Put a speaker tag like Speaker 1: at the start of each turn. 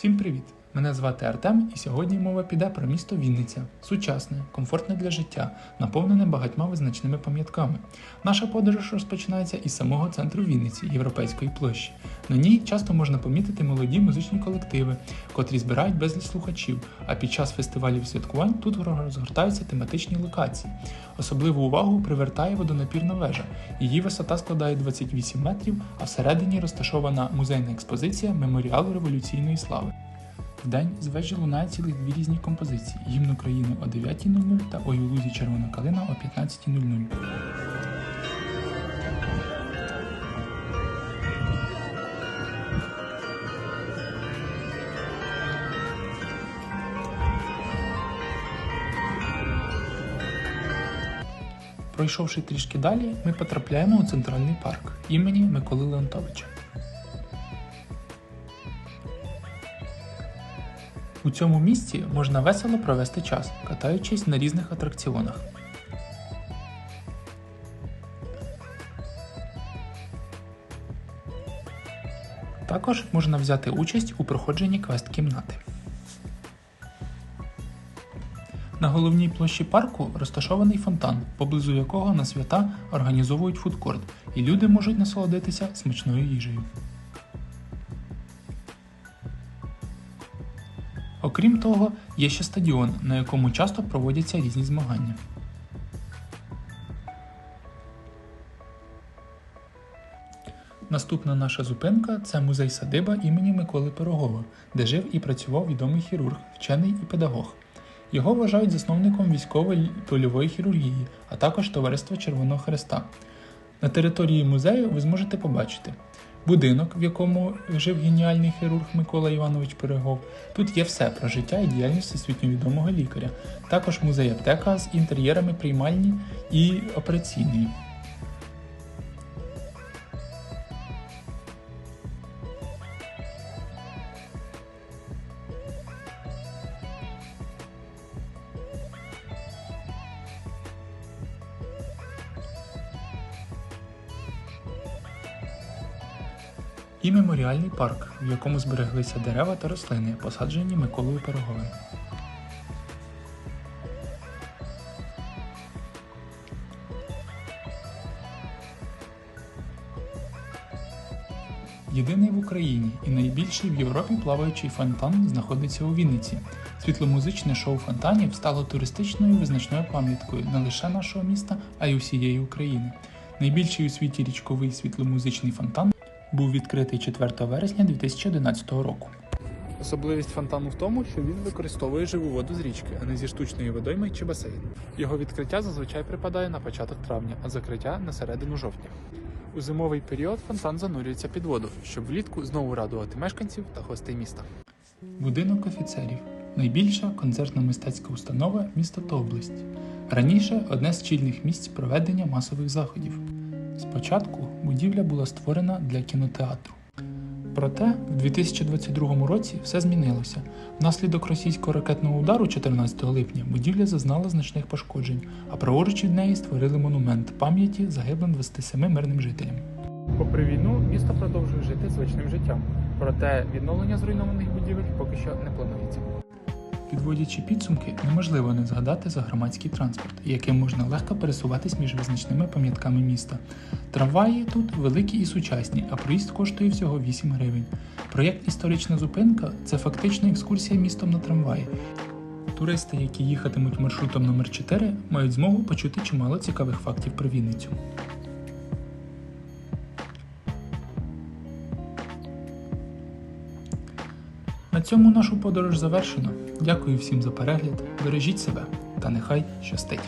Speaker 1: Всім привіт! Мене звати Артем, і сьогодні мова піде про місто Вінниця, сучасне, комфортне для життя, наповнене багатьма визначними пам'ятками. Наша подорож розпочинається із самого центру Вінниці, Європейської площі. На ній часто можна помітити молоді музичні колективи, котрі збирають безліч слухачів. А під час фестивалів святкувань тут розгортаються тематичні локації. Особливу увагу привертає водонапірна вежа. Її висота складає 28 метрів, а всередині розташована музейна експозиція меморіалу революційної слави. Вдень з вежі лунає цілих дві різні композиції: гімн України о 9.00 та «Ой у червона калина о 15.00. Пройшовши трішки далі, ми потрапляємо у центральний парк імені Миколи Леонтовича. У цьому місці можна весело провести час, катаючись на різних атракціонах. Також можна взяти участь у проходженні квест-кімнати. На головній площі парку розташований фонтан, поблизу якого на свята організовують фудкорт, і люди можуть насолодитися смачною їжею. Окрім того, є ще стадіон, на якому часто проводяться різні змагання. Наступна наша зупинка це музей садиба імені Миколи Пирогова, де жив і працював відомий хірург, вчений і педагог. Його вважають засновником військової польової хірургії, а також Товариства Червоного Хреста. На території музею ви зможете побачити будинок, в якому жив геніальний хірург Микола Іванович Перегов. Тут є все про життя і діяльність всесвітньо відомого лікаря. Також музей аптека з інтер'єрами приймальні і операційної. І меморіальний парк, в якому збереглися дерева та рослини, посаджені Миколою Пироговим. Єдиний в Україні і найбільший в Європі плаваючий фонтан знаходиться у Вінниці. Світломузичне шоу фонтанів стало туристичною визначною пам'яткою не лише нашого міста, а й усієї України. Найбільший у світі річковий світломузичний фонтан був відкритий 4 вересня 2011 року. Особливість фонтану в тому, що він використовує живу воду з річки, а не зі штучної водойми чи басейну. Його відкриття зазвичай припадає на початок травня, а закриття на середину жовтня. У зимовий період фонтан занурюється під воду, щоб влітку знову радувати мешканців та гостей міста. Будинок офіцерів найбільша концертно-мистецька установа міста та області. Раніше одне з чільних місць проведення масових заходів. Спочатку будівля була створена для кінотеатру. Проте в 2022 році все змінилося. Внаслідок російського ракетного удару 14 липня будівля зазнала значних пошкоджень, а праворуч від неї створили монумент пам'яті загиблим 27 мирним жителям. Попри війну, місто продовжує жити звичним життям, проте відновлення зруйнованих будівель поки що не планується. Підводячи підсумки, неможливо не згадати за громадський транспорт, яким можна легко пересуватись між визначними пам'ятками міста. Трамваї тут великі і сучасні, а проїзд коштує всього 8 гривень. Проєкт Історична зупинка це фактично екскурсія містом на трамваї. Туристи, які їхатимуть маршрутом номер 4 мають змогу почути чимало цікавих фактів про Вінницю. На цьому нашу подорож завершено. Дякую всім за перегляд. Бережіть себе та нехай щастить!